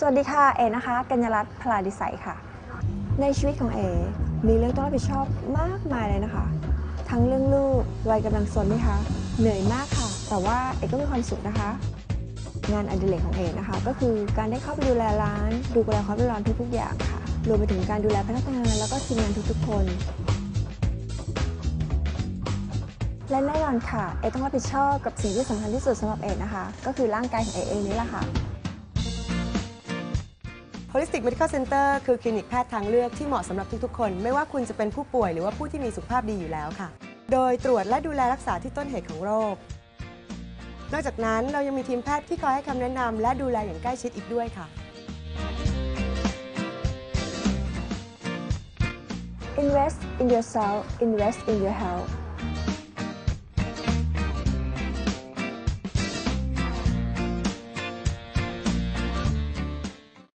สวัสดีค่ะ เอนะคะ กัญญารัตน์พลาดิสัยค่ะ ในชีวิตของเอ มีเรื่องต้องรับผิดชอบมากมายเลยนะคะ ทั้งเรื่องลูก วัยกำลังซนนะคะ เหนื่อยมากค่ะ แต่ว่าเอก็มีความสุขนะคะ งานอดิเรกของเอนะคะ ก็คือการได้เข้าไปดูแลร้าน ดูแลความเรียบร้อยทุกๆอย่างค่ะ รวมไปถึงการดูแลพนักงาน แล้วก็ทีมงานทุกๆ คน และแน่นอนค่ะ เอต้องรับผิดชอบกับสิ่งที่สำคัญที่สุดสำหรับเอนะคะ ก็คือร่างกายของเอเองนี่แหละค่ะ Holistic Medical Center คือคลินิกแพทย์ทางเลือกที่เหมาะสำหรับทุกๆ คน ไม่ว่าคุณจะเป็นผู้ป่วยหรือว่าผู้ที่มีสุขภาพดีอยู่แล้วค่ะ โดยตรวจและดูแลรักษาที่ต้นเหตุของโรค นอกจากนั้นเรายังมีทีมแพทย์ที่คอยให้คำแนะนำและดูแลอย่างใกล้ชิดอีกด้วยค่ะ Invest in yourself invest in your health